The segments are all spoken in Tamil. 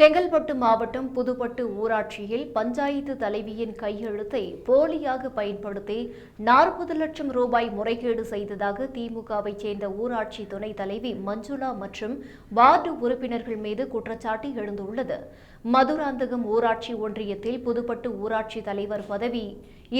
செங்கல்பட்டு மாவட்டம் புதுப்பட்டு ஊராட்சியில் பஞ்சாயத்து தலைவியின் கையெழுத்தை போலியாக பயன்படுத்தி நாற்பது லட்சம் ரூபாய் முறைகேடு செய்ததாக திமுகவைச் சேர்ந்த ஊராட்சி துணைத் தலைவி மஞ்சுளா மற்றும் வார்டு உறுப்பினர்கள் மீது குற்றச்சாட்டு எழுந்துள்ளது. மதுராந்தகம் ஊராட்சி ஒன்றியத்தில் புதுப்பட்டு ஊராட்சி தலைவர் பதவி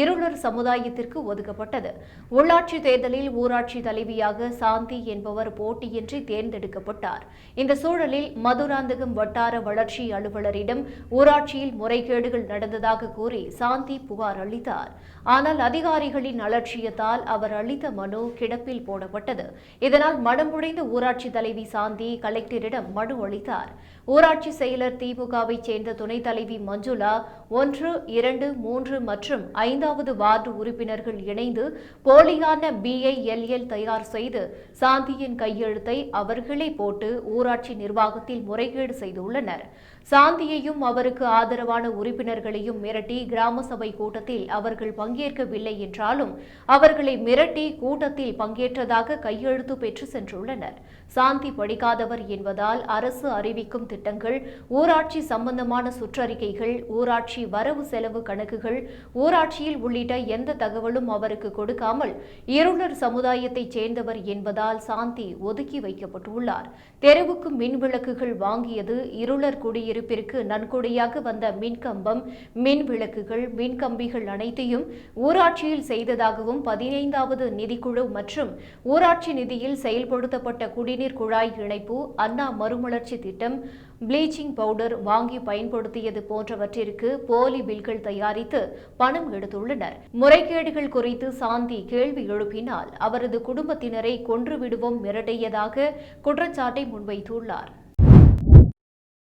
இருளர் சமுதாயத்திற்கு ஒதுக்கப்பட்டது. உள்ளாட்சி தேர்தலில் ஊராட்சி தலைவியாக சாந்தி என்பவர் போட்டியின்றி தேர்ந்தெடுக்கப்பட்டார். இந்த சூழலில் மதுராந்தகம் வட்டார வளர்ச்சி அலுவலரிடம் ஊராட்சியில் முறைகேடுகள் நடந்ததாக கூறி சாந்தி புகார் அளித்தார். ஆனால் அதிகாரிகளின் அலட்சியத்தால் அவர் அளித்த மனு கிடப்பில் போடப்பட்டது. இதனால் மனமுடைந்த ஊராட்சி தலைவி சாந்தி கலெக்டரிடம் மனு அளித்தார். ஊராட்சி செயலர் திமுகவைச் சேர்ந்த துணைத் தலைவி மஞ்சுளா ஒன்று இரண்டு மூன்று மற்றும் ஐந்தாவது வார்டு உறுப்பினர்கள் இணைந்து போலியான பிஐஎல்எல் தயார் செய்து சாந்தியின் கையெழுத்தை அவர்களே போட்டு ஊராட்சி நிர்வாகத்தில் முறைகேடு செய்துள்ளனர். சாந்தியையும் அவருக்கு ஆதரவான உறுப்பினர்களையும் மிரட்டி கிராம சபை கூட்டத்தில் அவர்கள் பங்கேற்கவில்லை என்றாலும் அவர்களை மிரட்டி கூட்டத்தில் பங்கேற்றதாக கையெழுத்து பெற்று சென்றுள்ளனர். சாந்தி படிக்காதவர் என்பதால் அரசு அறிவிக்கும் திட்டங்கள் ஊராட்சி சம்பந்தமான சுற்றறிக்கைகள் ஊராட்சி வரவு செலவு கணக்குகள் ஊராட்சியில் உள்ளிட்ட எந்த தகவலும் அவருக்கு கொடுக்காமல் இருளர் சமுதாயத்தைச் சேர்ந்தவர் என்பதால் சாந்தி ஒதுக்கி வைக்கப்பட்டுள்ளார். தெருவுக்கு மின் விளக்குகள் வாங்கியது இருளர் குடியிருப்பிற்கு நன்கொடையாக வந்த மின்கம்பம் மின் விளக்குகள் மின்கம்பிகள் அனைத்தையும் ஊராட்சியில் செய்ததாகவும் பதினைந்தாவது நிதிக்குழு மற்றும் ஊராட்சி நிதியில் செயல்படுத்தப்பட்ட குடிநீர் குழாய் இணைப்பு அண்ணா மறுமலர்ச்சி திட்டம் ப்ளீச்சிங் பவுடர் வாங்கி பயன்படுத்தியது போன்றவற்றிற்கு போலி பில்கள் தயாரித்து பணம் எடுத்துள்ளனர். முறைகேடுகள் குறித்து சாந்தி கேள்வி எழுப்பினால் அவரது குடும்பத்தினரை கொன்றுவிடுவோம் மிரட்டியதாக குற்றச்சாட்டை முன்வைத்துள்ளார்.